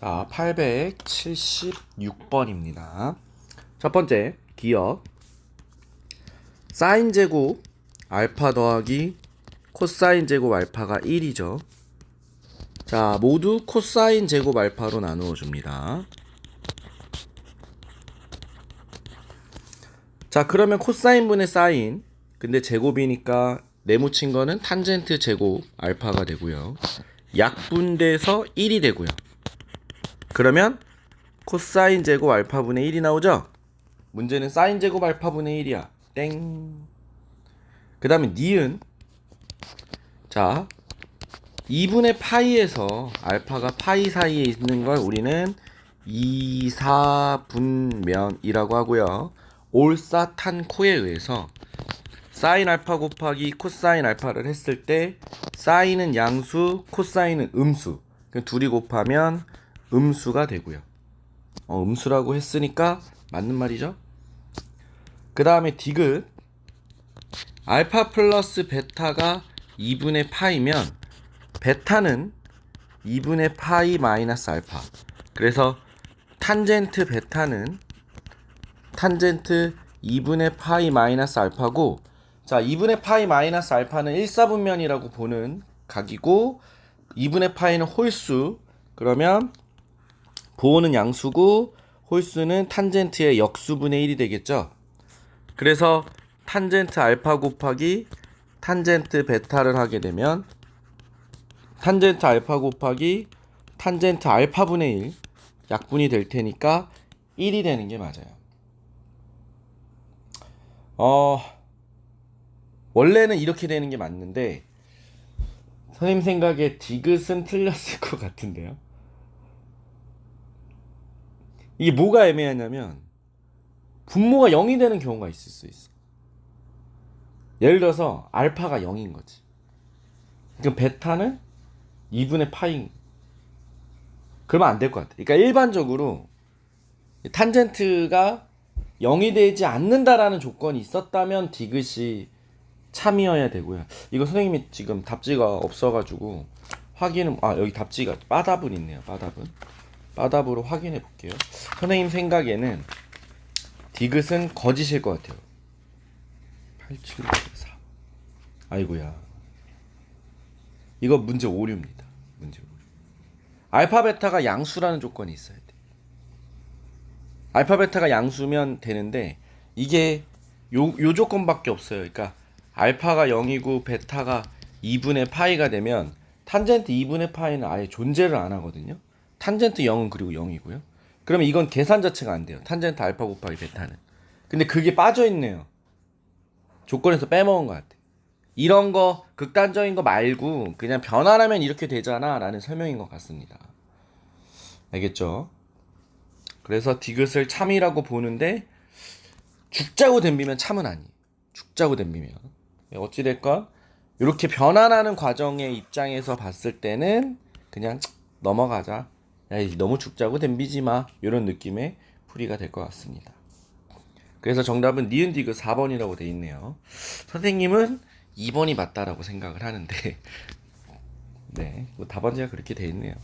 자, 876번입니다. 첫 번째, 기억. 사인 제곱 알파 더하기 코사인 제곱 알파가 1이죠. 자, 모두 코사인 제곱 알파로 나누어 줍니다. 자, 그러면 코사인 분의 사인. 근데 제곱이니까 네모친 거는 탄젠트 제곱 알파가 되고요. 약분돼서 1이 되고요. 그러면 코사인 제곱 알파분의 1이 나오죠? 문제는 사인 제곱 알파분의 1이야. 땡. 그 다음에 니은. 자, 2분의 파이에서 알파가 파이 사이에 있는 걸 우리는 2사분면이라고 하고요. 올사탄코에 의해서 사인 알파 곱하기 코사인 알파를 했을 때 사인은 양수, 코사인은 음수. 그 둘이 곱하면 음수가 되고요. 어, 음수라고 했으니까 맞는 말이죠. 그 다음에 디귿 알파 플러스 베타가 2분의 파이면 베타는 2분의 파이 마이너스 알파. 그래서 탄젠트 베타는 탄젠트 2분의 파이 마이너스 알파고 자 2분의 파이 마이너스 알파는 1사분면이라고 보는 각이고 2분의 파이는 홀수 그러면 보호는 양수고 홀수는 탄젠트의 역수분의 1이 되겠죠. 그래서 탄젠트 알파 곱하기 탄젠트 베타를 하게 되면 탄젠트 알파 곱하기 탄젠트 알파분의 1 약분이 될 테니까 1이 되는 게 맞아요. 어 원래는 이렇게 되는 게 맞는데 선생님 생각에 디귿은 틀렸을 것 같은데요. 이게 뭐가 애매하냐면 분모가 0이 되는 경우가 있을 수 있어. 예를 들어서 알파가 0인 거지. 그럼 베타는 2분의 파이. 그러면 안 될 것 같아. 그러니까 일반적으로 탄젠트가 0이 되지 않는다라는 조건이 있었다면 디귿이 참이어야 되고요. 이거 선생님이 지금 답지가 없어가지고 확인은 아 여기 답지가 빠답은 있네요. 빠답은 빠답으로 확인해 볼게요. 선생님 생각에는 디귿은 거짓일 것 같아요. 8764 아이고야. 이거 문제 오류입니다. 문제 오류. 알파 베타가 양수라는 조건이 있어야 돼. 알파 베타가 양수면 되는데 이게 요, 요 조건밖에 없어요. 그러니까 알파가 0이고 베타가 2분의 파이가 되면 탄젠트 2분의 파이는 아예 존재를 안 하거든요. 탄젠트 0은 그리고 0이고요. 그러면 이건 계산 자체가 안 돼요. 탄젠트 알파 곱하기 베타는. 근데 그게 빠져 있네요. 조건에서 빼먹은 것 같아. 이런 거 극단적인 거 말고 그냥 변환하면 이렇게 되잖아라는 설명인 것 같습니다. 알겠죠? 그래서 디귿을 참이라고 보는데 죽자고 덤비면 참은 아니에요. 죽자고 덤비면 어찌 됐건 이렇게 변환하는 과정의 입장에서 봤을 때는 그냥 넘어가자. 야, 너무 죽자고 덤비지 마. 이런 느낌의 풀이가 될 것 같습니다. 그래서 정답은 니은 디귿 4번이라고 돼 있네요. 선생님은 2번이 맞다라고 생각을 하는데 네, 뭐 답안지가 그렇게 돼 있네요.